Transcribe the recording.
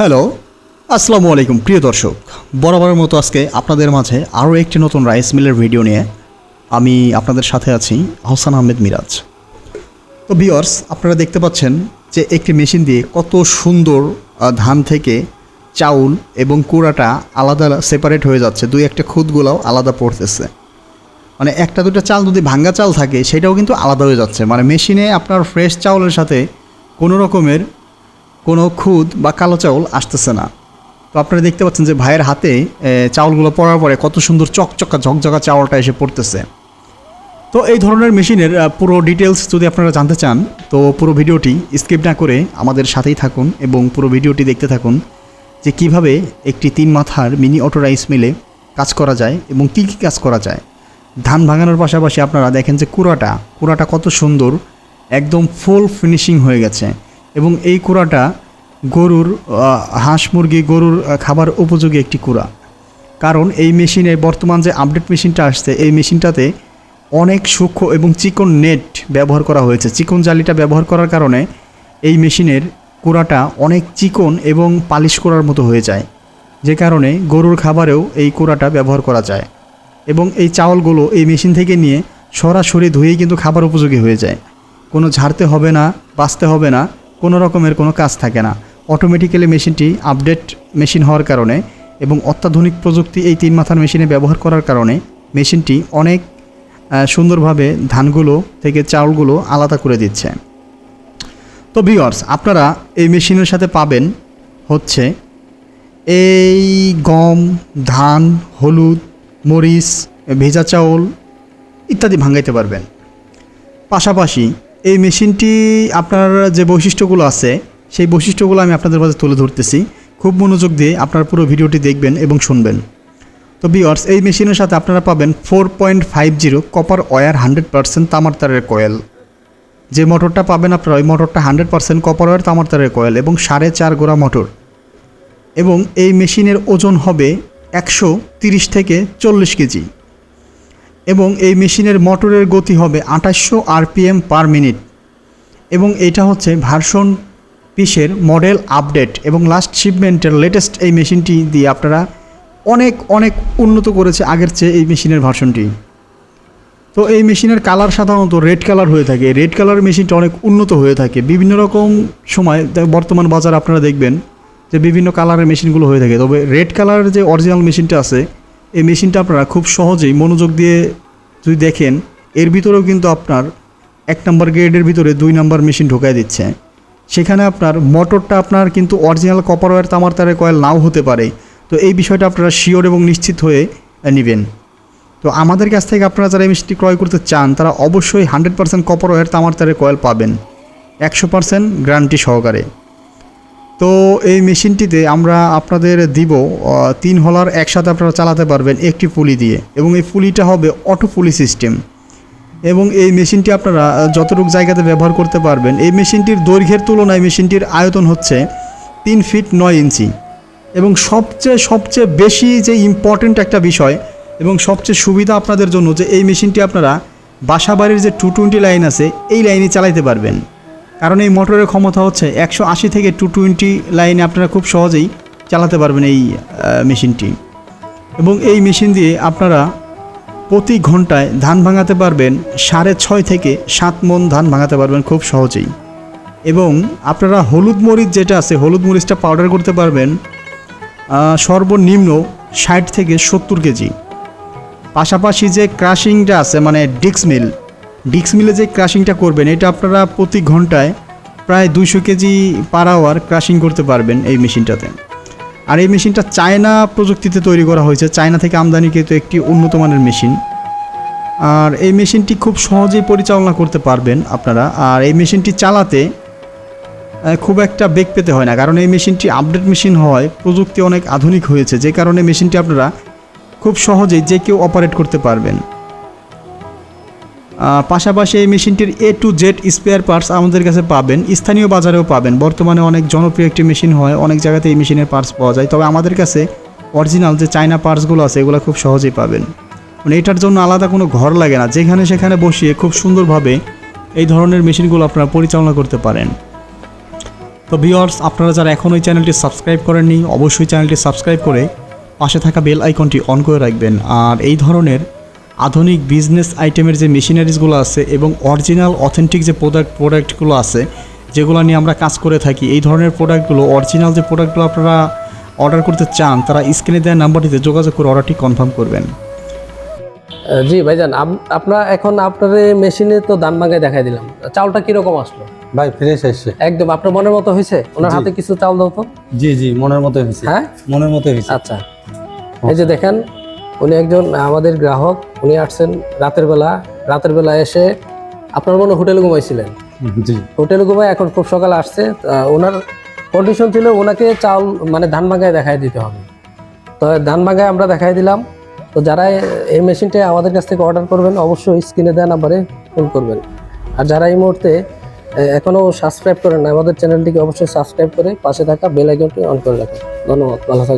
Hello আসসালামু আলাইকুম, প্রিয় দর্শক। বরাবরের মতো আজকে আপনাদের মাঝে আরও একটি নতুন রাইস মিলের ভিডিও নিয়ে আমি আপনাদের সাথে আছি হোসান আহমেদ মিরাজ। তো বিয়ার্স আপনারা দেখতে পাচ্ছেন যে একটি মেশিন দিয়ে কত সুন্দর ধান থেকে চাউল এবং কুড়াটা আলাদা সেপারেট হয়ে যাচ্ছে, দুই একটা খুদগুলাও আলাদা পড়তেছে। মানে একটা দুটো চাল যদি ভাঙ্গা চাল থাকে, সেটাও কিন্তু আলাদা হয়ে যাচ্ছে। মানে মেশিনে আপনার ফ্রেশ চাউলের সাথে কোনো রকমের কোনো খুদ বা কালো চাউল আসতেছে না। তো আপনারা দেখতে পাচ্ছেন যে ভাইয়ের হাতে চাউলগুলো পড়ার পরে কত সুন্দর চকচকা, ঝকঝকা চাউলটা এসে পড়তেছে। তো এই ধরনের মেশিনের পুরো ডিটেলস যদি আপনারা জানতে চান, তো পুরো ভিডিওটি স্কিপ না করে আমাদের সাথেই থাকুন এবং পুরো ভিডিওটি দেখতে থাকুন যে কীভাবে একটি তিন মাথার মিনি অটো রাইস মিলে কাজ করা যায় এবং কী কী কাজ করা যায়। ধান ভাঙানোর পাশাপাশি আপনারা দেখেন যে কুড়াটা কুড়াটা কত সুন্দর, একদম ফুল ফিনিশিং হয়ে গেছে। এবং এই কুড়াটা গরুর হাঁস মুরগি গরুর খাবার উপযোগী একটি কুড়া। কারণ এই মেশিনে বর্তমান যে আপডেট মেশিনটা আসছে, এই মেশিনটাতে অনেক সূক্ষ্ম এবং চিকন নেট ব্যবহার করা হয়েছে। চিকন জালিটা ব্যবহার করার কারণে এই মেশিনের কুড়াটা অনেক চিকন এবং পালিশ করার মতো হয়ে যায়। যে কারণে গরুর খাবারেও এই কুড়াটা ব্যবহার করা যায়। এবং এই চাউলগুলো এই মেশিন থেকে নিয়ে সরাসরি ধুয়েই কিন্তু খাবার উপযোগী হয়ে যায়। কোনো ঝাড়তে হবে না, বাঁচতে হবে না, কোনো রকমের কোনো কাজ থাকে না। অটোমেটিক্যালি মেশিনটি আপডেট মেশিন হওয়ার কারণে এবং অত্যাধুনিক প্রযুক্তি এই তিন মাথার মেশিনে ব্যবহার করার কারণে মেশিনটি অনেক সুন্দরভাবে ধানগুলো থেকে চাউলগুলো আলাদা করে দিচ্ছে। তো ভিওয়ার্স আপনারা এই মেশিনের সাথে পাবেন হচ্ছে এই গম, ধান, হলুদ, মরিচ, ভেজা চাউল ইত্যাদি ভাঙাইতে পারবেন। পাশাপাশি এই মেশিনটি আপনার যে বৈশিষ্ট্যগুলো আছে সেই বৈশিষ্ট্যগুলো আমি আপনাদের মাঝে তুলে ধরতেছি। খুব মনোযোগ দিয়ে আপনার পুরো ভিডিওটি দেখবেন এবং শুনবেন। তো বিয়ার্স এই মেশিনের সাথে আপনারা পাবেন four point five zero copper wire hundred percent তামার তারের কয়েল যে মোটরটা পাবেন আপনারা, ওই মোটরটা হান্ড্রেড পার্সেন্ট কপার ওয়ার তামার তারের কয়েল এবং সাড়ে চার গোড়া মোটর এবং এই মেশিনের ওজন হবে একশো তিরিশ থেকে চল্লিশ কেজি। এবং এই মেশিনের মোটরের গতি হবে আঠাশশো আরপিএম পার মিনিট এবং এটা হচ্ছে ভার্সন পিসের মডেল আপডেট এবং লাস্ট শিপমেন্টের লেটেস্ট এই মেশিনটি দিয়ে আপনারা অনেক অনেক উন্নত করেছে আগের চেয়ে এই মেশিনের ভার্সনটি তো এই মেশিনের কালার সাধারণত রেড কালার হয়ে থাকে। রেড কালার মেশিনটা অনেক উন্নত হয়ে থাকে। বিভিন্ন রকম সময় বর্তমান বাজার আপনারা দেখবেন যে বিভিন্ন কালারের মেশিনগুলো হয়ে থাকে। তবে রেড কালারের যে অরিজিনাল মেশিনটা আছে, এই মেশিনটা আপনারা খুব সহজেই মনোযোগ দিয়ে যদি দেখেন, এর ভিতরেও কিন্তু আপনার এক নম্বর গ্রেডের ভিতরে দুই নম্বর মেশিন ঢোকায় দিচ্ছে। সেখানে আপনার মোটরটা আপনার কিন্তু অরিজিনাল কপার ওয়্যার তামার তারের কয়েল নাও হতে পারে। তো এই বিষয়টা আপনারা শিওর এবং নিশ্চিত হয়ে নেবেন। তো আমাদের কাছ থেকে আপনারা যারা এই মেশিনটি ক্রয় করতে চান, তারা অবশ্যই হান্ড্রেড পার্সেন্ট কপার ওয়্যার তামার তারের কয়েল পাবেন। একশো পার্সেন্ট গ্যারান্টি সহকারে। তো এই মেশিনটিতে আমরা আপনাদের দিব তিন হলার একসাথে আপনারা চালাতে পারবেন একটি পুলি দিয়ে। এবং এই পুলিটা হবে অটো পুলি সিস্টেম এবং এই মেশিনটি আপনারা যতটুকু জায়গাতে ব্যবহার করতে পারবেন, এই মেশিনটির দৈর্ঘ্যের তুলনায় মেশিনটির আয়তন হচ্ছে তিন ফিট নয় ইঞ্চি। এবং সবচেয়ে সবচেয়ে বেশি যে ইম্পর্ট্যান্ট একটা বিষয় এবং সবচেয়ে সুবিধা আপনাদের জন্য যে এই মেশিনটি আপনারা বাসাবাড়ির যে টু টোয়েন্টি লাইন আছে, এই লাইনে চালাইতে পারবেন। কারণ এই মোটরের ক্ষমতা হচ্ছে একশো আশি থেকে টু টোয়েন্টি লাইনে আপনারা খুব সহজেই চালাতে পারবেন এই মেশিনটি। এবং এই মেশিন দিয়ে আপনারা প্রতি ঘন্টায় ধান ভাঙাতে পারবেন সাড়ে ছয় থেকে সাত মন ধান ভাঙাতে পারবেন খুব সহজেই। এবং আপনারা হলুদ মরিচ যেটা আছে, হলুদ মরিচটা পাউডার করতে পারবেন সর্বনিম্ন ষাট থেকে সত্তর কেজি। পাশাপাশি যে ক্রাশিংটা আছে মানে ডিক্স মিল, ডিক্স মিলে যে ক্রাশিংটা করবেন, এটা আপনারা প্রতি ঘন্টায় প্রায় দুইশো কেজি পার আওয়ার ক্রাশিং করতে পারবেন এই মেশিনটাতে। আর এই মেশিনটা চায়না প্রযুক্তিতে তৈরি করা হয়েছে। চায়না থেকে আমদানিকৃত একটি উন্নত মানের মেশিন। আর এই মেশিনটি খুব সহজেই পরিচালনা করতে পারবেন আপনারা। আর এই মেশিনটি চালাতে খুব একটা বেগ পেতে হয় না। কারণ এই মেশিনটি আপডেট মেশিন হওয়ায় প্রযুক্তি অনেক আধুনিক হয়েছে। যে কারণে মেশিনটি আপনারা খুব সহজেই যে কেউ অপারেট করতে পারবেন। পাশাপাশি এই মেশিনটির A to Z spare parts আমাদের কাছে পাবেন, স্থানীয় বাজারেও পাবেন। বর্তমানে অনেক জনপ্রিয় একটি মেশিন হয়, অনেক জায়গাতে এই মেশিনের পার্টস পাওয়া যায়। তবে আমাদের কাছে অরিজিনাল যে চায়না পার্টসগুলো আছে, এগুলো খুব সহজেই পাবেন। মানে এটার জন্য আলাদা কোনো ঘর লাগে না। যেখানে সেখানে বসিয়ে খুব সুন্দরভাবে এই ধরনের মেশিনগুলো আপনারা পরিচালনা করতে পারেন। তো ভিওয়ার্স আপনারা যারা এখন ওই চ্যানেলটি সাবস্ক্রাইব করেননি, অবশ্যই চ্যানেলটি সাবস্ক্রাইব করে পাশে থাকা বেল আইকনটি অন করে রাখবেন। আর এই ধরনের আধুনিক বিজনেস আইটেমের যে মেশিনারিজগুলো আছে এবং অরিজিনাল অথেন্টিক যে প্রোডাক্ট প্রোডাক্টগুলো আছে যেগুলো নিয়ে আমরা কাজ করে থাকি এই ধরনের প্রোডাক্টগুলো অরিজিনাল যে প্রোডাক্টগুলো আপনারা অর্ডার করতে চান তারা স্ক্রিনে দেওয়া নাম্বারটিতে যোগাযোগ করে অর্ডারটি কনফার্ম করবেন। জি ভাইজান আপ- আপনার এখন আপনার মেশিনে তো দান ভাঙায় দেখাই দিলাম। চালটা কীরকম আসলো? ভাই ফ্রেশ এসছে। একদম আপনার মনের মতো হয়েছে? ওনার হাতে কিছু চাল দাও তো? জি জি মনের মতো হয়েছে। হ্যাঁ? মনের মতো হয়েছে। আচ্ছা। এই যে দেখেন উনি একজন আমাদের গ্রাহক। উনি আসছেন রাতের বেলা। রাতের বেলা এসে আপনার মনে হোটেলে ঘুমাইছিলেন। জি। হোটেলে ঘুমায় এখন খুব সকাল আসছে। ওনার কন্ডিশন ছিল ওনাকে চাল মানে ধান ভাঙায় দেখাই দিতে হবে। তো ধান ভাঙায় আমরা দেখাই দিলাম। তো যারা এই মেশিনটা আমাদের কাছ থেকে অর্ডার করবেন অবশ্যই স্ক্রিনে দেওয়া নাম্বারে ফোন করবেন। আর যারা এই মুহূর্তে এখনও সাবস্ক্রাইব করেন না আমাদের চ্যানেলটিকে অবশ্যই সাবস্ক্রাইব করে পাশে থাকা বেল আইকনটি অন করে রাখেন। ধন্যবাদ ভালো থাকবেন।